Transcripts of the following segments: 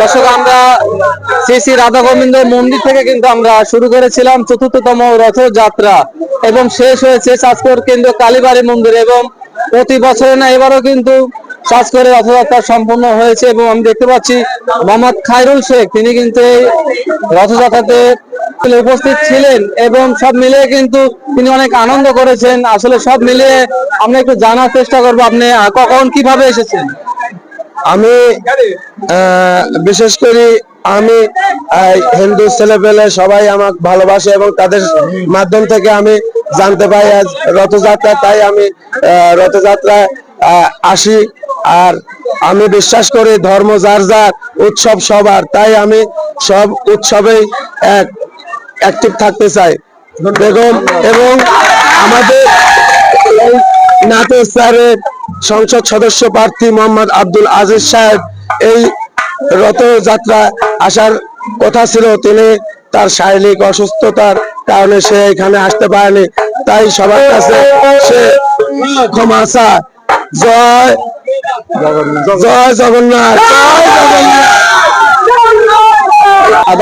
দর্শক, আমরা শ্রী শ্রী রাধা গোবিন্দ মন্দির থেকে কিন্তু আমরা শুরু করেছিলাম চতুর্থতম রথযাত্রা এবং শেষ হয়েছে চাঁদপুর কেন্দ্র কালীবাড়ি মন্দির এবং প্রতি বছরে না এবারও কিন্তু চাঁদপুরে রথযাত্রা সম্পন্ন হয়েছে এবং আমি দেখতে পাচ্ছি মোহাম্মদ খায়রুল শেখ, তিনি কিন্তু এই রথযাত্রাতে উপস্থিত ছিলেন এবং সব মিলিয়ে কিন্তু তিনি অনেক আনন্দ করেছেন। আসলে সব মিলিয়ে আমরা একটু জানার চেষ্টা করব, আপনি কখন কীভাবে এসেছেন? আমি বিশেষ করে আমি হিন্দু ছেলেপেলে সবাই আমাকে ভালোবাসে এবং তাদের মাধ্যম থেকে আমি জানতে পাই আজ রথযাত্রা, তাই আমি রথযাত্রায় আসি। আর আমি বিশ্বাস করি ধর্ম যার যার, উৎসব সবার, তাই আমি সব উৎসবেই এক অ্যাক্টিভ থাকতে চাই। বেগম, এবং আমাদের নাটোর স্যারের সংসদ সদস্য প্রার্থী মোহাম্মদ আব্দুল আজিজ সাহেব এই রথযাত্রা আসার কথা ছিল। তিনি তার শারীরিক অসুস্থতার কারণে সে এখানে আসতে পারেনি। তাই সবার কাছে সে ক্ষমা চায়। জয় জয় জগন্নাথ। জয় জগন্নাথ।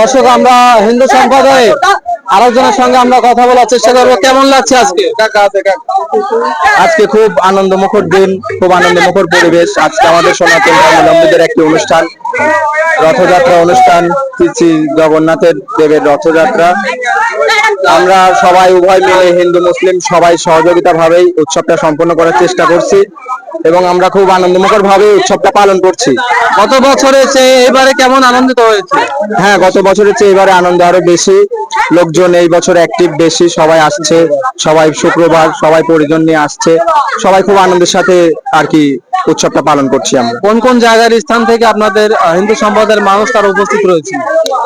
দর্শক আমরা হিন্দু সম্প্রদায়ে আরেকজনের সঙ্গে আমরা কথা বলার চেষ্টা করব। কেমন লাগছে আজকে? আজকে খুব আনন্দ মুখর দিন, খুব আনন্দ মুখর পরিবেশ। আজকে আমাদের সনাতন ধর্মাবলম্বীদের একটি অনুষ্ঠান, রথযাত্রা অনুষ্ঠান, শ্রী জগন্নাথের দেবের রথযাত্রা। আমরা সবাই উভয় মিলে হিন্দু, মুসলিম সবাই সহযোগিতা ভাবেই উৎসবটা সম্পন্ন করার চেষ্টা করছি। এবং আমরা খুব আনন্দমুখর ভাবে উৎসবটা পালন করছি। গত বছরে চেয়ে এবারে কেমন আনন্দিত হয়েছে? হ্যাঁ গত বছরের চেয়ে এবারে আনন্দ আরও বেশি। লোকজন এই বছর অ্যাক্টিভ বেশি সবাই আসছে সবাই শুক্রবার সবাই পরিজন নিয়ে আসছে। সবাই খুব আনন্দের সাথে আর কি উৎসবটা পালন করছি আমরা। কোন কোন জায়গার স্থান থেকে আপনাদের হিন্দু সম্প্রদায়ের মানুষ তারা উপস্থিত রয়েছে?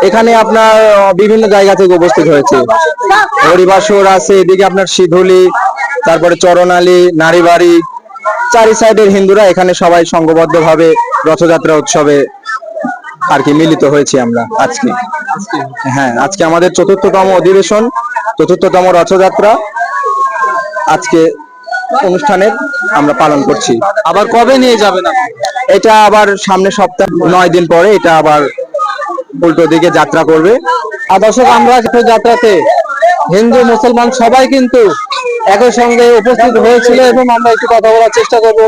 এখানে আপনার বিভিন্ন জায়গা থেকে উপস্থিত হয়েছে। হরিবাসর আছে এদিকে আপনার শিধুলি তারপরে চরণালী নারীবাড়ি চারি সাইডের হিন্দুরা এখানে সবাই সংঘবদ্ধ ভাবে রথযাত্রা উৎসবে আর কি মিলিত হয়েছি আমরা আজকে। হ্যাঁ আজকে আমাদের চতুর্থতম অধিবেশন চতুর্থতম রথযাত্রা আজকে অনুষ্ঠানের আমরা পালন করছি। আবার কবে নিয়ে যাবেন? এটা আবার সামনে সপ্তাহ নয় দিন পরে এটা আবার উল্টো দিকে যাত্রা করবে। আর দর্শক আমরা যাত্রাতে হিন্দু মুসলমান সবাই কিন্তু একই সঙ্গে উপস্থিত হয়েছিল এবং আমরা একটু কথা বলার চেষ্টা করব।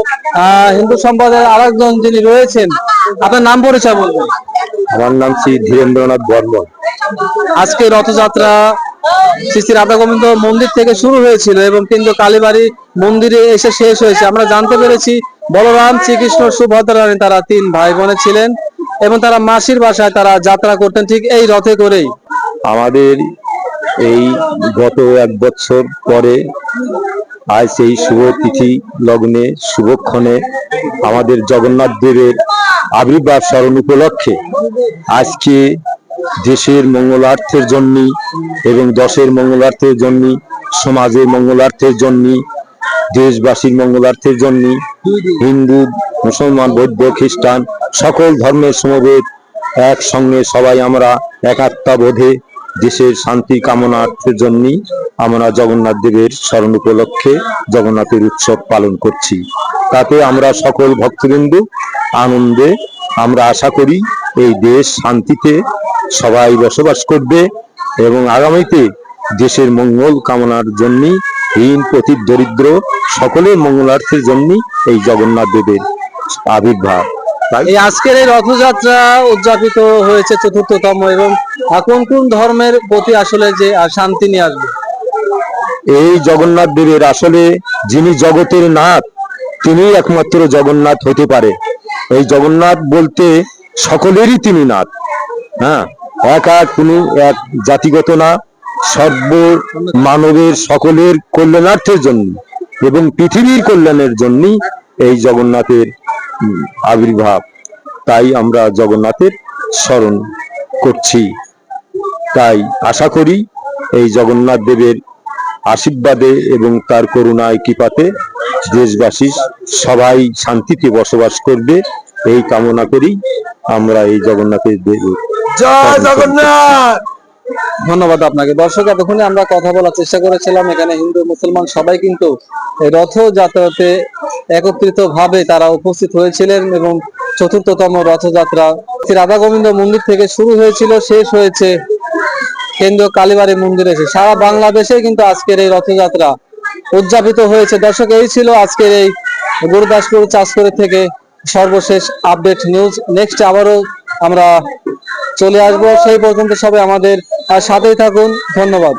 হিন্দু সম্প্রদায়ের আরেকজন যিনি রয়েছেন আপনার নাম পরিচয় বলবেন? আমার নাম শ্রী ধীরেন্দ্রনাথ বর্মন। আজকে রথযাত্রা শ্রী শ্রী রাধা গোবিন্দ মন্দির থেকে শুরু হয়েছিল এবং কিন্তু কালীবাড়ি মন্দিরে এসে শেষ হয়েছে। আমরা জানতে পেরেছি বলরাম শ্রীকৃষ্ণ সুভদ্রা রানী তারা তিন ভাই বোনে ছিলেন এবং তারা মাসির বাসায় তারা যাত্রা করতেন ঠিক এই রথে করেই। আমাদের এই গত এক বছর পরে আজ এই শুভ তিথি লগ্নে, শুভক্ষণে আমাদের জগন্নাথ দেবের আবির্ভাব স্মরণ উপলক্ষে আজকে দেশের মঙ্গলার্থের জন্য এবং দশের মঙ্গলার্থের জন্য সমাজের মঙ্গলার্থের জন্য দেশবাসীর মঙ্গলার্থের জন্য হিন্দু, মুসলমান, বৌদ্ধ, খ্রিস্টান, সকল ধর্মের সমবেত একসঙ্গে সবাই আমরা একাত্মা বোধে দেশের শান্তি কামনার্থের জন্য আমরা জগন্নাথ দেবের স্মরণ উপলক্ষে জগন্নাথের উৎসব পালন করছি। তাতে আমরা সকল ভক্তবিন্দু আনন্দে আমরা আশা করি এই দেশ শান্তিতে সবাই বসবাস করবে এবং আগামীতে দেশের মঙ্গল কামনার জন্য হীন প্রতি দরিদ্র সকলের মঙ্গলার্থের জন্য এই জগন্নাথ দেবের আবির্ভাব। এই আজকের এই রথযাত্রা উদযাপিত হয়েছে চতুর্থতম এবং কোন কোন ধর্মের প্রতি আসলে যে শান্তি নিয়ে আসবে? এই জগন্নাথ দেবের আসলে যিনি জগতের নাথ তিনি একমাত্র জগন্নাথ হতে পারে। এই জগন্নাথ বলতে সকলেরই তিনি নাথ। হ্যাঁ এক এক কোনো এক জাতিগত না সর্ব মানবের সকলের কল্যাণার্থের জন্য এবং পৃথিবীর কল্যাণের জন্যই এই জগন্নাথের আবির্ভাব। তাই আমরা জগন্নাথের স্মরণ করছি। তাই আশা করি এই জগন্নাথ দেবের আশীর্বাদে এবং তার করুণায় কৃপাতে দেশবাসী সবাই শান্তিতে বসবাস করবে। এই কামনা করি আমরা এই জগন্নাথের দেব জয় জগন্নাথ! ধন্যবাদ আপনাকে। দর্শক এতক্ষণে আমরা কথা বলার চেষ্টা করেছিলাম। এখানে হিন্দু মুসলমান সবাই কিন্তু এই রথযাত্রাতে একত্রিত ভাবে তারা উপস্থিত হয়েছিলেন এবং চতুর্থতম রথযাত্রা রাধা গোবিন্দ মন্দির থেকে শুরু হয়েছিল, শেষ হয়েছে কেন্দ্রীয় কালীবাড়ি মন্দিরে। এসে সারা বাংলাদেশে কিন্তু আজকের এই রথযাত্রা উদযাপিত হয়েছে। দর্শক, এই ছিল আজকের এই গুরুদাসপুর চাষকরে থেকে সর্বশেষ আপডেট নিউজ। নেক্সট আবারও আমরা চলে আসব। সেই পর্যন্ত সবাই আমাদের সাথেই থাকুন। ধন্যবাদ।